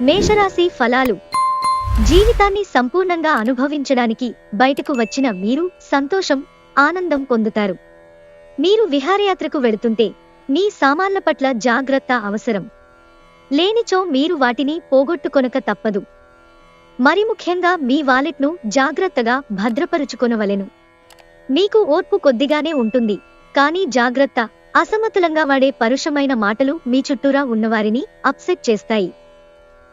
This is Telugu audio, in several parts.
మేషరాశి ఫలాలు. జీవితాన్ని సంపూర్ణంగా అనుభవించడానికి బయటకు వచ్చిన మీరు సంతోషం ఆనందం పొందుతారు. మీరు విహారయాత్రకు వెళుతుంటే మీ సామాన్ల పట్ల జాగ్రత్త అవసరం. లేనిచో మీరు వాటిని పోగొట్టుకొనక తప్పదు. మరి ముఖ్యంగా మీ వాలెట్ను జాగ్రత్తగా భద్రపరుచుకొనవలెను. మీకు ఓర్పు కొద్దిగానే ఉంటుంది కానీ జాగ్రత్త అసమతులంగా వాడే పరుషమైన మాటలు మీ చుట్టూరా ఉన్నవారిని అప్సెట్ చేస్తాయి.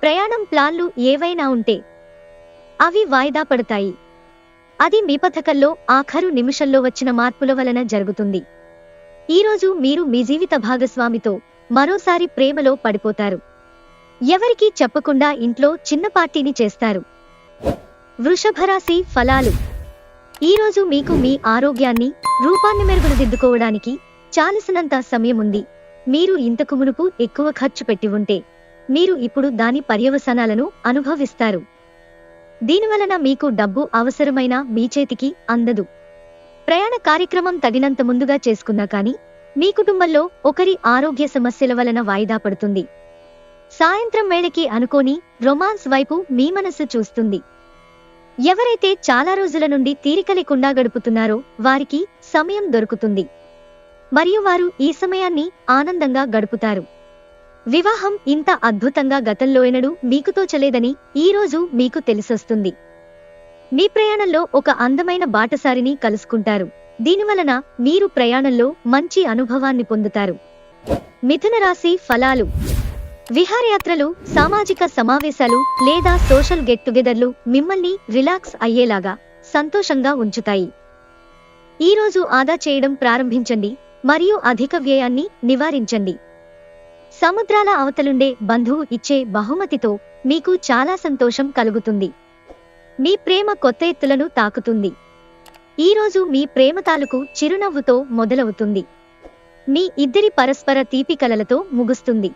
ప్రయాణం ప్లాన్లు ఏవైనా ఉంటే అవి వాయిదా పడతాయి. అది మీ పథకంలో ఆఖరు నిమిషంలో వచ్చిన మార్పుల వలన జరుగుతుంది. ఈరోజు మీరు మీ జీవిత భాగస్వామితో మరోసారి ప్రేమలో పడిపోతారు. ఎవరికీ చెప్పకుండా ఇంట్లో చిన్న పార్టీని చేస్తారు. వృషభరాశి ఫలాలు. ఈరోజు మీకు మీ ఆరోగ్యాన్ని రూపాన్ని మెరుగుదిద్దుకోవడానికి చాలసినంత సమయం ఉంది. మీరు ఇంతకు మునుపు ఎక్కువ ఖర్చు పెట్టి ఉంటే మీరు ఇప్పుడు దాని పర్యవసానాలను అనుభవిస్తారు. దీనివలన మీకు డబ్బు అవసరమైన మీ చేతికి అందదు. ప్రయాణ కార్యక్రమం తగినంత ముందుగా చేసుకున్నా కానీ మీ కుటుంబంలో ఒకరి ఆరోగ్య సమస్యల వలన వాయిదా పడుతుంది. సాయంత్రం వేళకి అనుకోని రొమాన్స్ వైపు మీ మనసు చూస్తుంది. ఎవరైతే చాలా రోజుల నుండి తీరిక లేకుండా గడుపుతున్నారో వారికి సమయం దొరుకుతుంది. మరియు వారు ఈ సమయాన్ని ఆనందంగా గడుపుతారు. వివాహం ఇంత అద్భుతంగా గతంలో ఎనడు మీకు తోచలేదని ఈ రోజు మీకు తెలిసొస్తుంది. మీ ప్రయాణంలో ఒక అందమైన బాటసారిని కలుసుకుంటారు. దీనివలన మీరు ప్రయాణంలో మంచి అనుభవాన్ని పొందుతారు. మిథున రాశి ఫలాలు. విహారయాత్రలు సామాజిక సమావేశాలు లేదా సోషల్ గెట్ టుగెదర్లు మిమ్మల్ని రిలాక్స్ అయ్యేలాగా సంతోషంగా ఉంచుతాయి. ఈ రోజు ఆదా చేయడం ప్రారంభించండి. మరియు అధిక వ్యయాన్ని నివారించండి. సముద్రాల అవతలుండే బంధువు ఇచ్చే బహుమతితో మీకు చాలా సంతోషం కలుగుతుంది. మీ ప్రేమ కొత్త ఎత్తులను తాకుతుంది. ఈరోజు మీ ప్రేమ తాలూకు చిరునవ్వుతో మొదలవుతుంది. మీ ఇద్దరి పరస్పర తీపి కలలతో ముగుస్తుంది.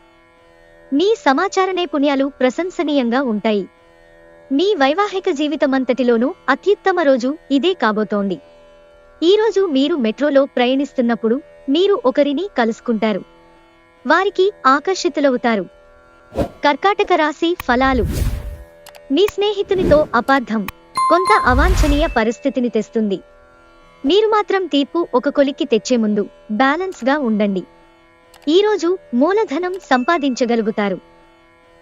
మీ సమాచార నైపుణ్యాలు ప్రశంసనీయంగా ఉంటాయి. మీ వైవాహిక జీవితమంతటిలోనూ అత్యుత్తమ రోజు ఇదే కాబోతోంది. ఈరోజు మీరు మెట్రోలో ప్రయాణిస్తున్నప్పుడు మీరు ఒకరిని కలుసుకుంటారు. వారికి ఆకర్షితులవుతారు. కర్కాటక రాశి ఫలాలు. మీ స్నేహితునితో అపార్థం. కొంత అవాంఛనీయ పరిస్థితిని తెస్తుంది. మీరు మాత్రం తీర్పు ఒక కొలిక్కి తెచ్చే ముందు బ్యాలెన్స్గా ఉండండి. ఈరోజు మూలధనం సంపాదించగలుగుతారు.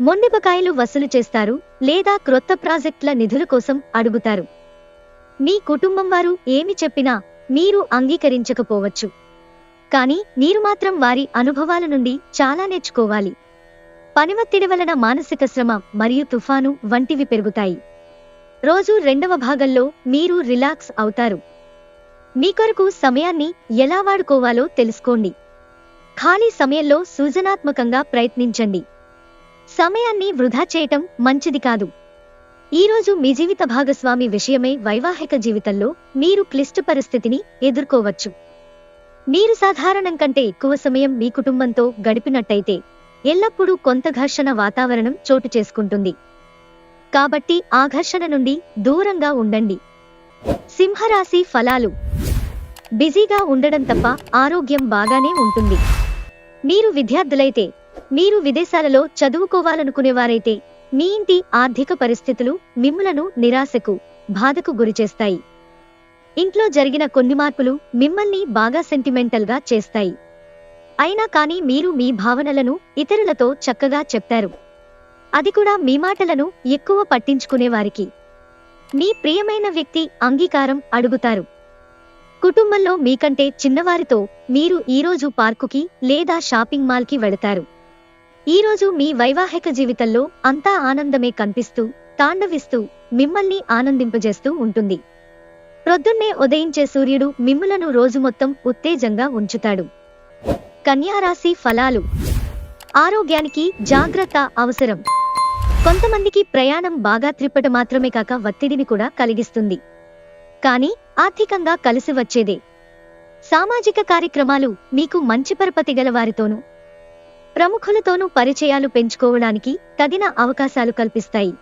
మొండిపకాయలు వసూలు చేస్తారు లేదా క్రొత్త ప్రాజెక్టుల నిధుల కోసం అడుగుతారు. మీ కుటుంబం వారు ఏమి చెప్పినా మీరు అంగీకరించకపోవచ్చు. కానీ మీరు మాత్రం వారి అనుభవాల నుండి చాలా నేర్చుకోవాలి. పనివత్తిడి వలన మానసిక శ్రమ మరియు తుఫాను వంటివి పెరుగుతాయి. రోజు రెండవ భాగంలో మీరు రిలాక్స్ అవుతారు. మీ కొరకు సమయాన్ని ఎలా వాడుకోవాలో తెలుసుకోండి. ఖాళీ సమయంలో సృజనాత్మకంగా ప్రయత్నించండి. సమయాన్ని వృధా చేయటం మంచిది కాదు. ఈరోజు మీ జీవిత భాగస్వామి విషయమై వైవాహిక జీవితంలో మీరు క్లిష్ట పరిస్థితిని ఎదుర్కోవచ్చు. మీరు సాధారణం కంటే ఎక్కువ సమయం మీ కుటుంబంతో గడిపినట్టయితే ఎల్లప్పుడూ కొంత ఘర్షణ వాతావరణం చోటు చేసుకుంటుంది. కాబట్టి ఆ ఘర్షణ నుండి దూరంగా ఉండండి. సింహరాశి ఫలాలు. బిజీగా ఉండడం తప్ప ఆరోగ్యం బాగానే ఉంటుంది. మీరు విద్యార్థులైతే మీరు విదేశాలలో చదువుకోవాలనుకునేవారైతే మీ ఇంటి ఆర్థిక పరిస్థితులు మిమ్ములను నిరాశకు బాధకు గురిచేస్తాయి. ఇంట్లో జరిగిన కొన్ని మార్పులు మిమ్మల్ని బాగా సెంటిమెంటల్గా చేస్తాయి. అయినా కానీ మీరు మీ భావనలను ఇతరులతో చక్కగా చెప్తారు. అది కూడా మీ మాటలను ఎక్కువ పట్టించుకునేవారికి మీ ప్రియమైన వ్యక్తి అంగీకారం అడుగుతారు. కుటుంబంలో మీకంటే చిన్నవారితో మీరు ఈరోజు పార్కుకి లేదా షాపింగ్ మాల్కి వెళతారు. ఈరోజు మీ వైవాహిక జీవితంలో అంతా ఆనందమే కనిపిస్తూ తాండవిస్తూ మిమ్మల్ని ఆనందింపజేస్తూ ఉంటుంది. ప్రొద్దున్నే ఉదయించే సూర్యుడు మిమ్ములను రోజు మొత్తం ఉత్తేజంగా ఉంచుతాడు. కన్యారాశి ఫలాలు. ఆరోగ్యానికి జాగ్రత్త అవసరం. కొంతమందికి ప్రయాణం బాగా త్రిప్పట మాత్రమే కాక ఒత్తిడిని కూడా కలిగిస్తుంది. కానీ ఆర్థికంగా కలిసి వచ్చేదే. సామాజిక కార్యక్రమాలు మీకు మంచి పరపతి గల వారితోనూ ప్రముఖులతోనూ పరిచయాలు పెంచుకోవడానికి తగిన అవకాశాలు కల్పిస్తాయి.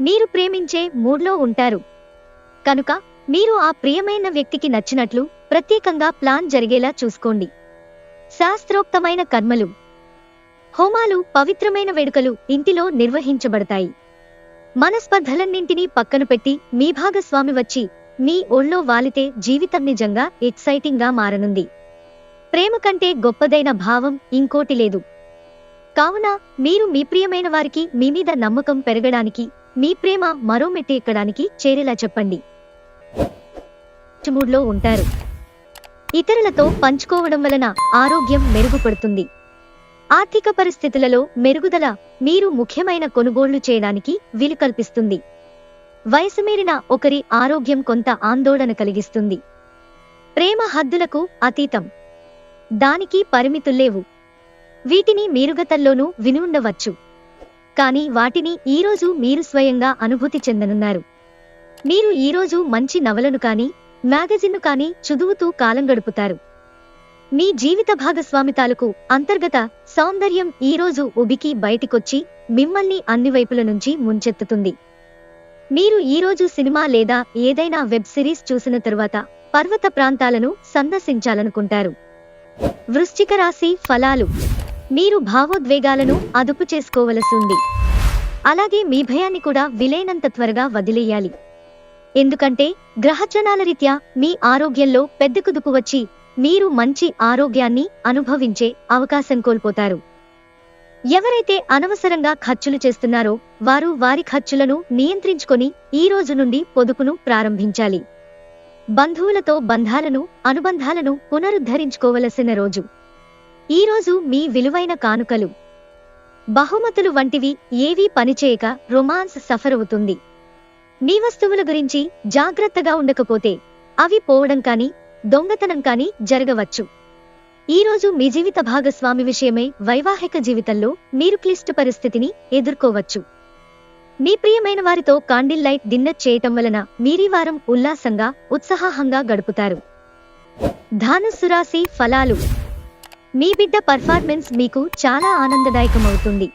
మీరు ప్రేమించే మూడ్లో ఉంటారు. కనుక మీరు ఆ ప్రియమైన వ్యక్తికి నచ్చినట్లు ప్రత్యేకంగా ప్లాన్ జరిగేలా చూసుకోండి. శాస్త్రోక్తమైన కర్మలు. హోమాలు పవిత్రమైన వేడుకలు ఇంటిలో నిర్వహించబడతాయి. మనస్పర్ధలన్నింటినీ పక్కన పెట్టి మీ భాగస్వామి వచ్చి మీ ఒళ్ళో వాలితే జీవితం నిజంగా ఎక్సైటింగ్గా మారనుంది. ప్రేమ కంటే గొప్పదైన భావం ఇంకోటి లేదు. కావున మీరు మీ ప్రియమైన వారికి మీ మీద నమ్మకం పెరగడానికి మీ ప్రేమ మరో మెట్టు ఎక్కడానికి చేరేలా చెప్పండి. మూడ్లో ఉంటారు. ఇతరులతో పంచుకోవడం వలన ఆరోగ్యం మెరుగుపడుతుంది. ఆర్థిక పరిస్థితులలో మెరుగుదల మీరు ముఖ్యమైన కొనుగోళ్ళు చేయడానికి వీలు కల్పిస్తుంది. వయసు మీరిన ఒకరి ఆరోగ్యం కొంత ఆందోళన కలిగిస్తుంది. ప్రేమ హద్దులకు అతీతం. దానికి పరిమితుల్లేవు వీటిని మీరుగతల్లోనూ విని ఉండవచ్చు. కానీ వాటిని ఈరోజు మీరు స్వయంగా అనుభూతి చెందనున్నారు. మీరు ఈరోజు మంచి నవలను కానీ మ్యాగజిన్ను కానీ చదువుతూ కాలం గడుపుతారు. మీ జీవిత భాగస్వామి తాలూకు అంతర్గత సౌందర్యం ఈరోజు ఉబికి బయటికొచ్చి మిమ్మల్ని అన్ని వైపుల నుంచి ముంచెత్తుతుంది. మీరు ఈరోజు సినిమా లేదా ఏదైనా వెబ్ సిరీస్ చూసిన తరువాత పర్వత ప్రాంతాలను సందర్శించాలనుకుంటారు. వృశ్చిక రాశి ఫలాలు. మీరు భావోద్వేగాలను అదుపు చేసుకోవలసి ఉంది. అలాగే మీ భయాన్ని కూడా విలైనంత త్వరగా వదిలేయాలి. ఎందుకంటే గ్రహచనాల రీత్యా మీ ఆరోగ్యంలో పెద్ద కుదుపు వచ్చి మీరు మంచి ఆరోగ్యాన్ని అనుభవించే అవకాశం కోల్పోతారు. ఎవరైతే అనవసరంగా ఖర్చులు చేస్తున్నారో వారు వారి ఖర్చులను నియంత్రించుకొని ఈ రోజు నుండి పొదుపును ప్రారంభించాలి. బంధువులతో బంధాలను అనుబంధాలను పునరుద్ధరించుకోవలసిన రోజు. ఈ రోజు మీ విలువైన కానుకలు బహుమతులు వంటివి ఏవీ పనిచేయక రొమాన్స్ సఫరవుతుంది మీ వస్తువుల గురించి జాగ్రత్తగా ఉండకపోతే అవి పోవడం కానీ దొంగతనం కానీ జరగవచ్చు. ఈరోజు మీ జీవిత భాగస్వామి విషయమై వైవాహిక జీవితంలో మీరు క్లిష్ట పరిస్థితిని ఎదుర్కోవచ్చు. మీ ప్రియమైన వారితో కాండిల్ లైట్ డిన్నర్ చేయటం వలన మీరీ వారం ఉల్లాసంగా ఉత్సాహంగా గడుపుతారు. ధనుస్సు రాశి ఫలాలు. మీ బిడ్డ పర్ఫార్మెన్స్ మీకు చాలా ఆనందదాయకమవుతుంది.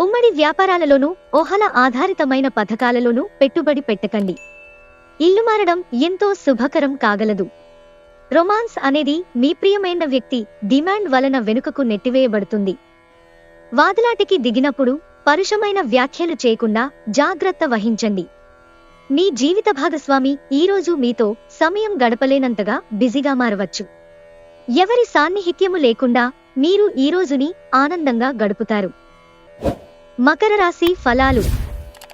ఉమ్మడి వ్యాపారాలలోనూ ఓహల ఆధారితమైన పథకాలలోనూ పెట్టుబడి పెట్టకండి. ఇల్లు మారడం ఎంతో శుభకరం కాగలదు. రొమాన్స్ అనేది మీ ప్రియమైన వ్యక్తి డిమాండ్ వలన వెనుకకు నెట్టివేయబడుతుంది. వాదులాటికి దిగినప్పుడు పరుషమైన వ్యాఖ్యలు చేయకుండా జాగ్రత్త వహించండి. మీ జీవిత భాగస్వామి ఈరోజు మీతో సమయం గడపలేనంతగా బిజీగా మారవచ్చు. ఎవరి సాన్నిహిత్యము లేకుండా మీరు ఈ రోజుని ఆనందంగా గడుపుతారు. మకర రాశి ఫలాలు.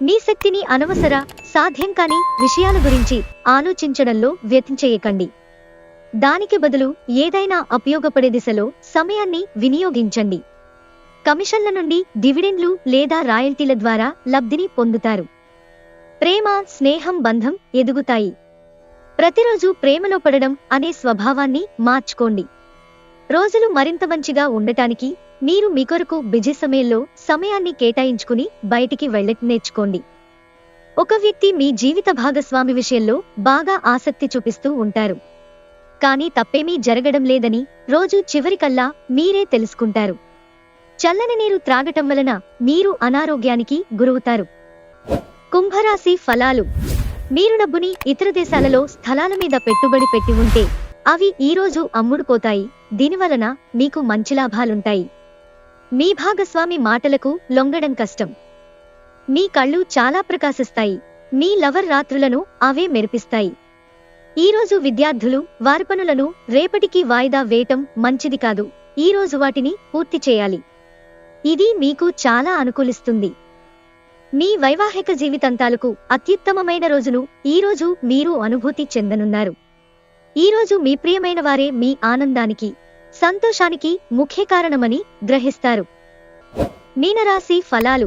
మీ శక్తిని అనవసర సాధ్యం కాని విషయాల గురించి ఆలోచించడంలో వ్యతించేయకండి దానికి బదులు ఏదైనా ఉపయోగపడే దిశలో సమయాన్ని వినియోగించండి. కమిషన్ల నుండి డివిడెండ్లు లేదా రాయల్టీల ద్వారా లబ్ధిని పొందుతారు. ప్రేమ స్నేహం బంధం ఎదుగుతాయి. ప్రతిరోజు ప్రేమలో పడడం అనే స్వభావాన్ని మార్చుకోండి. రోజులు మరింత మంచిగా ఉండటానికి మీరు మీ కొరకు బిజీ సమయంలో సమయాన్ని కేటాయించుకుని బయటికి వెళ్ళట్ నేర్చుకోండి. ఒక వ్యక్తి మీ జీవిత భాగస్వామి విషయంలో బాగా ఆసక్తి చూపిస్తూ ఉంటారు. కానీ తప్పేమీ జరగడం లేదని రోజు చివరికల్లా మీరే తెలుసుకుంటారు. చల్లని నీరు త్రాగటం వలన మీరు అనారోగ్యానికి గురవుతారు. కుంభరాశి ఫలాలు. మీరు డబ్బుని ఇతర దేశాలలో స్థలాల మీద పెట్టుబడి పెట్టి ఉంటే అవి ఈరోజు అమ్ముడుపోతాయి. దీనివలన మీకు మంచి లాభాలుంటాయి. మీ భాగస్వామి మాటలకు లొంగడం కష్టం. మీ కళ్ళు చాలా ప్రకాశిస్తాయి. మీ లవర్ రాత్రులను అవే మెరిపిస్తాయి. ఈరోజు విద్యార్థులు వారి పనులను రేపటికి వాయిదా వేయటం మంచిది కాదు. ఈరోజు వాటిని పూర్తి చేయాలి. ఇది మీకు చాలా అనుకూలిస్తుంది. మీ వైవాహిక జీవితంతాలకు అత్యుత్తమమైన రోజును ఈరోజు మీరు అనుభూతి చెందనున్నారు. ఈరోజు మీ ప్రియమైన వారే మీ ఆనందానికి సంతోషానికి ముఖ్య కారణమని గ్రహిస్తారు. మీనరాశి ఫలాలు.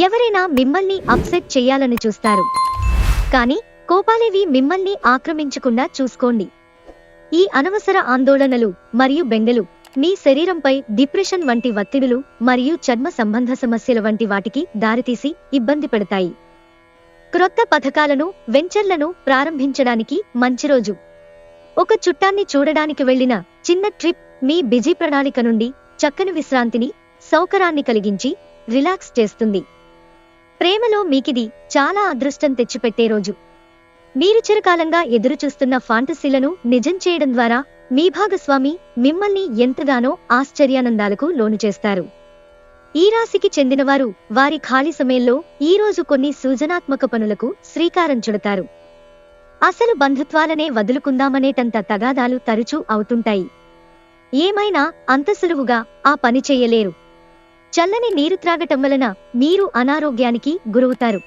ఎవరైనా మిమ్మల్ని అప్సెట్ చేయాలని చూస్తారు. కానీ కోపాలేవి మిమ్మల్ని ఆక్రమించకుండా చూసుకోండి. ఈ అనవసర ఆందోళనలు మరియు బెంగలు మీ శరీరంపై డిప్రెషన్ వంటి ఒత్తిడులు మరియు చర్మ సంబంధ సమస్యల వంటి వాటికి దారితీసి ఇబ్బంది పెడతాయి. క్రొత్త పథకాలను వెంచర్లను ప్రారంభించడానికి మంచి రోజు. ఒక చుట్టాన్ని చూడడానికి వెళ్ళిన చిన్న ట్రిప్ మీ బిజీ ప్రణాళిక నుండి చక్కని విశ్రాంతిని సౌకర్యాన్ని కలిగించి రిలాక్స్ చేస్తుంది. ప్రేమలో మీకిది చాలా అదృష్టం తెచ్చిపెట్టే రోజు. మీరు చిరకాలంగా ఎదురుచూస్తున్న ఫాంటసీలను నిజం చేయడం ద్వారా మీ భాగస్వామి మిమ్మల్ని ఎంతగానో ఆశ్చర్యానందాలకు లోను చేస్తారు. ఈ రాశికి చెందినవారు వారి ఖాళీ సమయంలో ఈ రోజు కొన్ని సృజనాత్మక పనులకు శ్రీకారం చుడతారు. అసలు బంధుత్వాలనే వదులుకుందామనేటంత తగాదాలు తరచూ అవుతుంటాయి. ఏమైనా అంత సులువుగా ఆ పని చెయ్యలేరు చల్లని నీరు త్రాగటం వలన మీరు అనారోగ్యానికి గురవుతారు.